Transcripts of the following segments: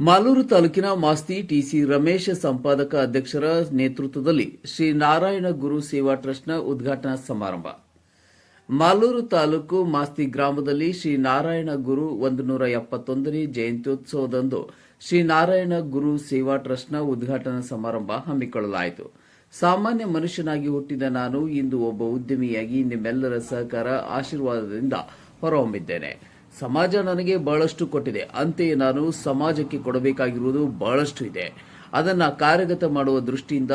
ಮಾಲೂರು ತಾಲೂಕಿನ ಮಾಸ್ತಿ ಟಿಸಿ ರಮೇಶ್ ಸಂಪಾದಕ ಅಧ್ಯಕ್ಷರ ನೇತೃತ್ವದಲ್ಲಿ ಶ್ರೀ ನಾರಾಯಣ ಗುರು ಸೇವಾ ಟ್ರಸ್ಟ್ನ ಉದ್ಘಾಟನಾ ಸಮಾರಂಭ. ಮಾಲೂರು ತಾಲೂಕು ಮಾಸ್ತಿ ಗ್ರಾಮದಲ್ಲಿ ಶ್ರೀ ನಾರಾಯಣ ಗುರು ಒಂದು ನೂರ ಎಪ್ಪತ್ತೊಂದನೇ ಜಯಂತ್ಯೋತ್ಸವದಂದು ಶ್ರೀ ನಾರಾಯಣ ಗುರು ಸೇವಾ ಟ್ರಸ್ಟ್ನ ಉದ್ಘಾಟನಾ ಸಮಾರಂಭ ಹಮ್ಮಿಕೊಳ್ಳಲಾಯಿತು. ಸಾಮಾನ್ಯ ಮನುಷ್ಯನಾಗಿ ಹುಟ್ಟಿದ ನಾನು ಇಂದು ಒಬ್ಬ ಉದ್ಯಮಿಯಾಗಿ ನಿಮ್ಮೆಲ್ಲರ ಸಹಕಾರ ಆಶೀರ್ವಾದದಿಂದ ಹೊರಹೊಮ್ಮಿದ್ದೇನೆ. ಸಮಾಜ ನನಗೆ ಬಹಳಷ್ಟು ಕೊಟ್ಟಿದೆ. ಅಂತೆಯೇ ನಾನು ಸಮಾಜಕ್ಕೆ ಕೊಡಬೇಕಾಗಿರುವುದು ಬಹಳಷ್ಟು ಇದೆ. ಅದನ್ನ ಕಾರ್ಯಗತ ಮಾಡುವ ದೃಷ್ಟಿಯಿಂದ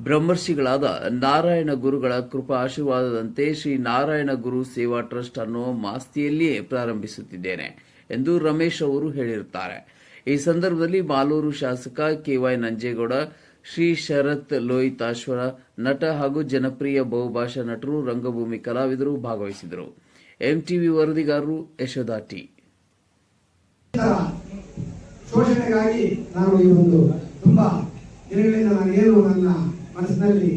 ಬ್ರಹ್ಮರ್ಷಿಗಳಾದ ನಾರಾಯಣ ಗುರುಗಳ ಕೃಪಾ ಆಶೀರ್ವಾದದಂತೆ ಶ್ರೀ ನಾರಾಯಣ ಗುರು ಸೇವಾ ಟ್ರಸ್ಟ್ ಅನ್ನು ಮಾಸ್ತಿಯಲ್ಲಿಯೇ ಪ್ರಾರಂಭಿಸುತ್ತಿದ್ದೇನೆ ಎಂದು ರಮೇಶ್ ಅವರು ಹೇಳಿರುತ್ತಾರೆ. ಈ ಸಂದರ್ಭದಲ್ಲಿ ಮಾಲೂರು ಶಾಸಕ ಕೆವೈ ನಂಜೇಗೌಡ, ಶ್ರೀ ಶರತ್ ಲೋಹಿತಾಶ್ವರ ನಟ ಹಾಗೂ ಜನಪ್ರಿಯ ಬಹುಭಾಷಾ ನಟರು, ರಂಗಭೂಮಿ ಕಲಾವಿದರು ಭಾಗವಹಿಸಿದರು. ಎಂಟಿವಿ ವರದಿಗಾರರು ಯಶೋಧಾ ಟಿ. ಶೋಷಣೆಗಾಗಿ ನಾನು ಈ ಒಂದು ತುಂಬಾ ದಿನಗಳಿಂದ ನಾನು ಏನು ನನ್ನ ಮನಸ್ಸಿನಲ್ಲಿ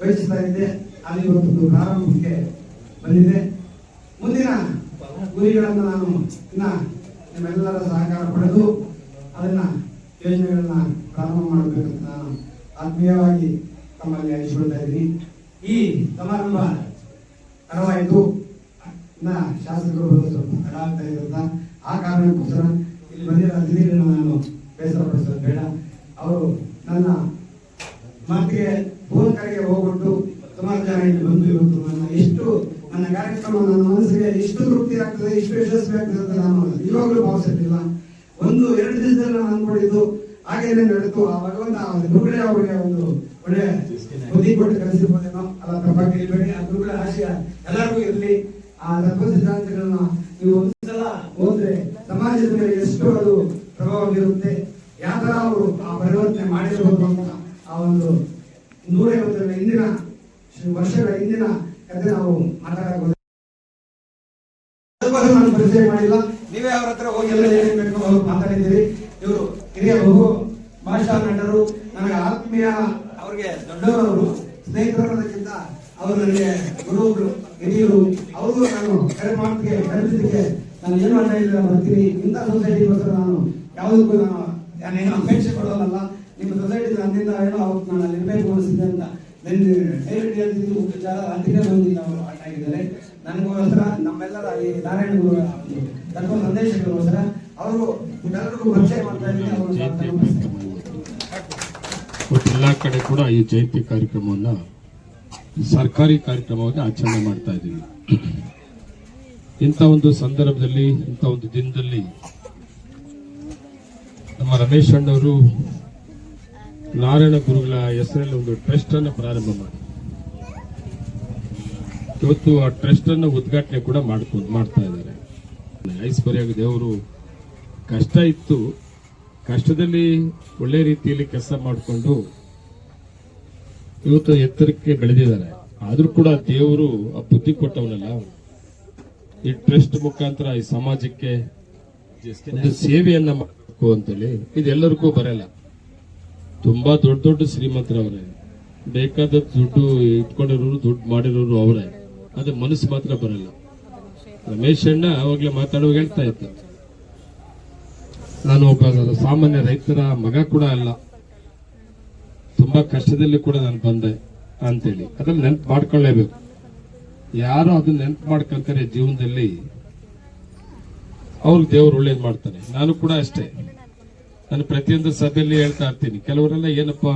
ಯೋಚಿಸ್ತಾ ಇದ್ದೆ. ಅಲ್ಲಿ ಇವತ್ತೊಂದು ಪ್ರಾರಂಭಕ್ಕೆ ಬಂದಿದೆ. ಮುಂದಿನ ಗುರಿಗಳನ್ನು ನಾನು ಇನ್ನ ನಿಮ್ಮೆಲ್ಲರ ಸಹಕಾರ ಪಡೆದು ಅದನ್ನ ಯೋಜನೆಗಳನ್ನ ಪ್ರಾರಂಭ ಮಾಡಬೇಕಂತ ನಾನು ಆತ್ಮೀಯವಾಗಿ ತಮ್ಮಲ್ಲಿ ಹಂಚಿಕೊಳ್ತಾ ಇದ್ದೀನಿ. ಈ ಸಮಾರಂಭ ತಡವಾಯಿತು ಇನ್ನ ಶಾಸಕರು ಸ್ವಲ್ಪ ಆಗ್ತಾ ಇರೋದ್ರಿಂದ ಆ ಕಾರಣಕ್ಕೋಸ್ಕರ ಇಲ್ಲಿ ಬಂದಿರೋ ಅತಿಥಿಗಳನ್ನ ನಾನು ಬೇಸರ ಪಡಿಸೋದು ಬೇಡ. ಅವರು ನನ್ನ ಮಾತಿಗೆ ಫೋನ್ ಕರೆಗೆ ಹೋಗ್ಬಿಟ್ಟು ಸುಮಾರು ಬಂದು ಇವತ್ತು ನನ್ನ ಎಷ್ಟು ನನ್ನ ಕಾರ್ಯಕ್ರಮ ನನ್ನ ಮನಸ್ಸಿಗೆ ಎಷ್ಟು ತೃಪ್ತಿ ಆಗ್ತದೆ, ಎಷ್ಟು ಯಶಸ್ವಿ ಆಗ್ತದೆ ಅಂತ ನಾನು ಇವಾಗಲೂ ಭಾವಿಸಿರ್ಲಿಲ್ಲ. ಒಂದು, ಎರಡು ದಿವಸದಲ್ಲಿ ನಾನು ಅನ್ಕೊಂಡಿದ್ದು ಹಾಗೇನೆ ನಡೆದು ಆ ಭಗವಂತ ಗುರುಗಳೇ ಅವರಿಗೆ ಒಂದು ಒಳ್ಳೆ ಬುದ್ಧಿ ಕೊಟ್ಟು ಕಲಿಸಿರ್ಬೋದೇನೋ ಅಲ್ಲ ತಪ್ಪಾಗಿ ಆ ಗುರುಗಳ ಆಶಯ ಎಲ್ಲರಿಗೂ ಇರಲಿ. ಆ ತತ್ವ ಸಿದ್ಧಾಂತಗಳನ್ನ ನೀವು ಒಂದ್ಸಲ ಹೋದ್ರೆ ಸಮಾಜದ ಮೇಲೆ ಎಷ್ಟು ಅದು ಪ್ರಭಾವ ಬೀರುತ್ತೆ. ಯಾವ ತರ ಅವರು ಆ ಪರಿವರ್ತನೆ ಮಾಡಿರಬಹುದು ಅಂತ ಆ ಒಂದು ನೂರೈವತ್ತರ ಹಿಂದಿನ ವರ್ಷಗಳ ಹಿಂದಿನ ಕಥೆ ನಾವು ಮಾತಾಡಬಹುದು. ನಾನು ಪರಿಚಯ ಮಾಡಿಲ್ಲ. ನೀವೇ ಅವ್ರ ಹತ್ರ ಹೋಗಿ ಎಲ್ಲ ಏನೇನು ಅವ್ರು ಮಾತಾಡಿದ್ದೀರಿ. ಇವರು ಹಿರಿಯ ಬಹು ಭಾಷಾ ನಟರು. ನನಗೆ ಆತ್ಮೀಯ ಅವ್ರಿಗೆ ದೊಡ್ಡವರು ಸ್ನೇಹಿತರಕ್ಕಿಂತ ಅವರು ನನಗೆ ಗುರುಗಳು. ಹಿರಿಯರು, ಅವರು ನಾನು ಕರೆ ಮಾಡೋದಕ್ಕೆ ಕರೆದಿದ್ದಕ್ಕೆ ನಾನು ಏನು ಮಾಡ್ತಾ ಇಲ್ಲ ಬರ್ತೀನಿ. ಇಂಥ ಸೊಸೈಟಿಗೋಸ್ಕರ ನಾನು ಯಾವುದಕ್ಕೂ ನಾನು ನಾನೇನು ಅಪೇಕ್ಷೆ ಪಡೋದಲ್ಲ ನಿಮ್ಮ ಸೊಸೈಟಿ ನನ್ನಿಂದ ಏನೋ ಅವತ್ತು ನಾನು ಅಲ್ಲಿ ಇರಬೇಕು ಅನಿಸಿದೆ ಅಂತ ನನ್ನ ಡೈರೆಕ್ಟ್ ಹೇಳ್ತಿದ್ದು ವಿಚಾರ ರಾತ್ರಿನೇ ಬಂದಿಲ್ಲ ಅವರು ಆಗಿದ್ದಾರೆ ನನಗೋಸ್ಕರ ನಮ್ಮೆಲ್ಲರ ಈ ನಾರಾಯಣ ಗುರು ತತ್ವ ಸಂದೇಶಕ್ಕೋಸ್ಕರ ಅವರು ಎಲ್ಲರಿಗೂ ಪರಿಚಯ ಮಾಡ್ತಾ ಇದ್ದೀನಿ. ಅವರು ಎಲ್ಲ ಕಡೆ ಕೂಡ ಈ ಜಯಂತಿ ಕಾರ್ಯಕ್ರಮವನ್ನ ಸರ್ಕಾರಿ ಕಾರ್ಯಕ್ರಮವಾಗಿ ಆಚರಣೆ ಮಾಡ್ತಾ ಇದ್ದೀವಿ. ಇಂಥ ಒಂದು ಸಂದರ್ಭದಲ್ಲಿ, ಇಂಥ ಒಂದು ದಿನದಲ್ಲಿ ನಮ್ಮ ರಮೇಶ್ ಅಣ್ಣವರು ನಾರಾಯಣ ಗುರುಗಳ ಹೆಸರಲ್ಲಿ ಒಂದು ಟ್ರಸ್ಟ್ ಅನ್ನು ಪ್ರಾರಂಭ ಮಾಡಿ. ಇವತ್ತು ಆ ಟ್ರಸ್ಟ್ ಅನ್ನು ಉದ್ಘಾಟನೆ ಕೂಡ ಮಾಡ್ಕೊಂಡು ಮಾಡ್ತಾ ಇದ್ದಾರೆ. ಐಶ್ವರ್ಯ ದೇವರು ಕಷ್ಟ ಇತ್ತು. ಕಷ್ಟದಲ್ಲಿ ಒಳ್ಳೆ ರೀತಿಯಲ್ಲಿ ಕೆಲಸ ಮಾಡಿಕೊಂಡು ಇವತ್ತು ಎತ್ತರಕ್ಕೆ ಬೆಳೆದಿದ್ದಾರೆ. ಆದ್ರೂ ಕೂಡ ದೇವರು ಆ ಬುದ್ಧಿ ಕೊಟ್ಟವನಲ್ಲ ಈ ಟ್ರಸ್ಟ್ ಮುಖಾಂತರ ಈ ಸಮಾಜಕ್ಕೆ ಒಂದು ಸೇವೆಯನ್ನ ಮಾಡಬೇಕು ಅಂತೇಳಿ ಇದೆಲ್ಲರಿಗೂ ಬರಲ್ಲ. ತುಂಬಾ ದೊಡ್ಡ ದೊಡ್ಡ ಶ್ರೀಮಂತರವರೇ. ಬೇಕಾದ ದುಡ್ಡು ಇಟ್ಕೊಂಡಿರೋರು ದುಡ್ಡು ಮಾಡಿರೋರು ಅವರೇ. ಅದೇ ಮನಸ್ಸು ಮಾತ್ರ ಬರಲ್ಲ. ರಮೇಶ್ ಅಣ್ಣ ಅವಾಗ್ಲೇ ಮಾತಾಡುವಾಗ ಹೇಳ್ತಾ ಇದ್ದ. ನಾನು ಒಬ್ಬ ಸಾಮಾನ್ಯ ರೈತರ ಮಗ ಕೂಡ ಅಲ್ಲ. ಕಷ್ಟದಲ್ಲಿ ಕೂಡ ನಾನು ಬಂದೆ ಅಂತೇಳಿ. ಅದನ್ನ ನೆನ್ಪು ಮಾಡ್ಕೊಳ್ಳೇಬೇಕು. ಯಾರು ಅದನ್ನ ನೆನ್ಪು ಮಾಡ್ಕೊಂತಾರೆ ಜೀವನದಲ್ಲಿ, ಅವ್ರಿಗೆ ದೇವ್ರು ಒಳ್ಳೇದ್ ಮಾಡ್ತಾನೆ. ನಾನು ಕೂಡ ಅಷ್ಟೇ. ನಾನು ಪ್ರತಿಯೊಂದು ಸಭೆಯಲ್ಲಿ ಹೇಳ್ತಾ ಇರ್ತೀನಿ. ಕೆಲವರೆಲ್ಲ ಏನಪ್ಪ,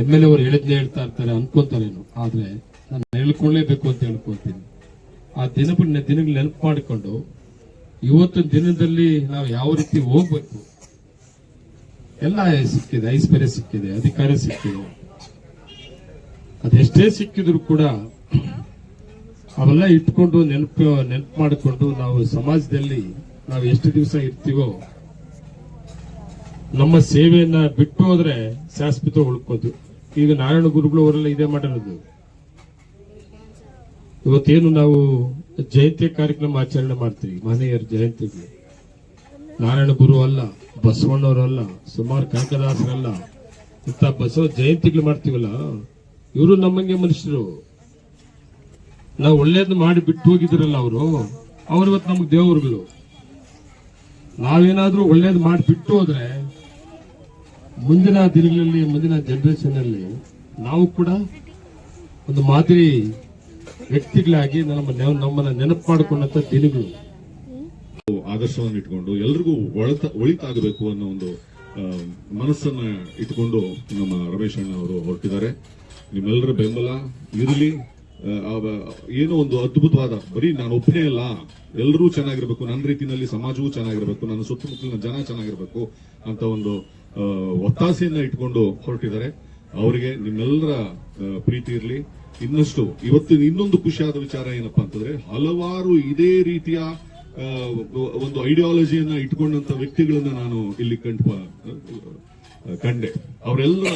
ಎಂ ಎಲ್ ಅವರು ಹೇಳಿದ್ನೇ ಹೇಳ್ತಾ ಇರ್ತಾರೆ ಅನ್ಕೊಂತಾರೇನು ಆದ್ರೆ ನಾನು ಹೇಳ್ಕೊಳ್ಳೇಬೇಕು ಅಂತ ಹೇಳ್ಕೊತೀನಿ ಆ ದಿನ ದಿನಗಳು ನೆನಪು ಮಾಡಿಕೊಂಡು, ಇವತ್ತಿನ ದಿನದಲ್ಲಿ ನಾವು ಯಾವ ರೀತಿ ಹೋಗ್ಬೇಕು ಎಲ್ಲ ಸಿಕ್ಕಿದೆ, ಐಶ್ವರ್ಯ ಸಿಕ್ಕಿದೆ, ಅಧಿಕಾರ ಸಿಕ್ಕಿದೆ. ಅದೆಷ್ಟೇ ಸಿಕ್ಕಿದ್ರು ಕೂಡ ಅವೆಲ್ಲ ಇಟ್ಕೊಂಡು ನೆನಪು ನೆನಪು ಮಾಡಿಕೊಂಡು ನಾವು ಸಮಾಜದಲ್ಲಿ ನಾವು ಎಷ್ಟು ದಿವಸ ಇರ್ತೀವೋ, ನಮ್ಮ ಸೇವೆಯನ್ನ ಬಿಟ್ಟು ಹೋದ್ರೆ ಶಾಶ್ವತ ಉಳ್ಕೋದು. ಈಗ ನಾರಾಯಣ ಗುರುಗಳು ಅವರೆಲ್ಲ ಇದೇ ಮಾಡಿರೋದು. ಇವತ್ತೇನು ನಾವು ಜಯಂತಿ ಕಾರ್ಯಕ್ರಮ ಆಚರಣೆ ಮಾಡ್ತೀವಿ, ಮಹನೀಯರ ಜಯಂತಿಗೆ. ನಾರಾಯಣ ಗುರು ಅಲ್ಲ. ಬಸವಣ್ಣವರಲ್ಲ, ಸುಮಾರು ಕನಕದಾಸರಲ್ಲ, ಇಂಥ ಬಸವ ಜಯಂತಿಗಳು ಮಾಡ್ತೀವಲ್ಲ, ಇವರು ನಮ್ಮಂಗೆ ಮನುಷ್ಯರು. ನಾವು ಒಳ್ಳೇದು ಮಾಡಿ ಬಿಟ್ಟು ಹೋಗಿದ್ರಲ್ಲ ಅವರು, ಅವ್ರು ಇವತ್ತು ನಮ್ಗೆ ದೇವರುಗಳು. ನಾವೇನಾದ್ರೂ ಒಳ್ಳೇದು ಮಾಡಿಬಿಟ್ಟು ಹೋದ್ರೆ, ಮುಂದಿನ ದಿನಗಳಲ್ಲಿ, ಮುಂದಿನ ಜನರೇಷನ್ ಅಲ್ಲಿ ನಾವು ಕೂಡ ಒಂದು ಮಾದರಿ ವ್ಯಕ್ತಿಗಳಾಗಿ ನಮ್ಮ ನಮ್ಮನ್ನ ನೆನಪು ಮಾಡಿಕೊಂಡಂತ ದಿನಗಳು. ಆದರ್ಶವನ್ನು ಇಟ್ಕೊಂಡು ಎಲ್ರಿಗೂ ಒಳತ, ಒಳಿತಾಗಬೇಕು ಅನ್ನೋ ಒಂದು ಮನಸ್ಸನ್ನ ಇಟ್ಕೊಂಡು ನಮ್ಮ ರಮೇಶ್ ಅಣ್ಣ ಅವರು ಹೊರಟಿದ್ದಾರೆ. ನಿಮ್ಮೆಲ್ಲರ ಬೆಂಬಲ ಇರಲಿ. ಏನೋ ಒಂದು ಅದ್ಭುತವಾದ, ಬರೀ ನಾನು ಒಬ್ಬನೇ ಅಲ್ಲ. ಎಲ್ಲರೂ ಚೆನ್ನಾಗಿರ್ಬೇಕು. ನನ್ನ ರೀತಿಯಲ್ಲಿ ಸಮಾಜವೂ ಚೆನ್ನಾಗಿರ್ಬೇಕು. ನನ್ನ ಸುತ್ತಮುತ್ತಲಿನ ಜನ ಚೆನ್ನಾಗಿರ್ಬೇಕು ಅಂತ ಒಂದು ಒತ್ತಾಸೆಯನ್ನ ಇಟ್ಕೊಂಡು ಹೊರಟಿದ್ದಾರೆ. ಅವರಿಗೆ ನಿಮ್ಮೆಲ್ಲರ ಪ್ರೀತಿ ಇರಲಿ. ಇನ್ನಷ್ಟು ಇವತ್ತು ಇನ್ನೊಂದು ಖುಷಿಯಾದ ವಿಚಾರ ಏನಪ್ಪಾ ಅಂತಂದ್ರೆ, ಹಲವಾರು ಇದೇ ರೀತಿಯ ಒಂದು ಐಡಿಯಾಲಜಿಯನ್ನ ಇಟ್ಕೊಂಡಂತ ವ್ಯಕ್ತಿಗಳನ್ನ ನಾನು ಇಲ್ಲಿ ಕಂಡ ಕಂಡೆ. ಅವರೆಲ್ಲ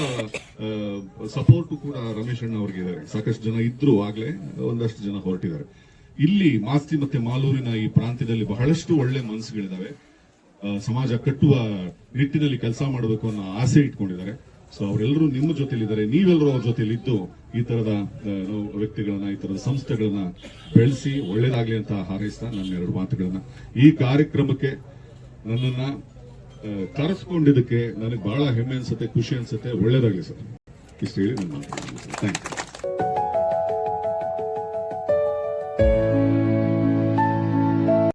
ಸಪೋರ್ಟ್ ಕೂಡ ರಮೇಶ್ ಅಣ್ಣ ಅವ್ರಿಗೆ ಇದ್ದಾರೆ ಸಾಕಷ್ಟು ಜನ ಇದ್ರು ಆಗ್ಲೇ, ಒಂದಷ್ಟು ಜನ ಹೊರಟಿದ್ದಾರೆ. ಇಲ್ಲಿ ಮಾಸ್ತಿ ಮತ್ತೆ ಮಾಲೂರಿನ ಈ ಪ್ರಾಂತ್ಯದಲ್ಲಿ ಬಹಳಷ್ಟು ಒಳ್ಳೆ ಮನಸ್ಸುಗಳಿದ್ದಾವೆ ಸಮಾಜ ಕಟ್ಟುವ ನಿಟ್ಟಿನಲ್ಲಿ ಕೆಲಸ ಮಾಡಬೇಕು ಅನ್ನೋ ಆಸೆ ಇಟ್ಕೊಂಡಿದ್ದಾರೆ. ಸೊ ಅವರೆಲ್ಲರೂ ನಿಮ್ಮ ಜೊತೆಲಿದ್ದಾರೆ ನೀವೆಲ್ಲರೂ ಅವ್ರ ಜೊತೆಲಿ ಇದ್ದು ಈ ತರದ ವ್ಯಕ್ತಿಗಳನ್ನ, ಈ ತರದ ಸಂಸ್ಥೆಗಳನ್ನ ಬೆಳೆಸಿ ಒಳ್ಳೇದಾಗ್ಲಿ ಅಂತ ಹಾರೈಸ್ತಾ ನನ್ನ ಎರಡು ಮಾತುಗಳನ್ನ. ಈ ಕಾರ್ಯಕ್ರಮಕ್ಕೆ ನನ್ನನ್ನ ಕರೆಸ್ಕೊಂಡಿದ್ದಕ್ಕೆ ನನಗೆ ಬಹಳ ಹೆಮ್ಮೆ ಅನ್ಸುತ್ತೆ, ಖುಷಿ ಅನ್ಸುತ್ತೆ, ಒಳ್ಳೇದಾಗ್ಲಿ ಸರ್. ಇಷ್ಟು ಹೇಳಿ ನನ್ನ ಮಾತು ಥ್ಯಾಂಕ್ ಯು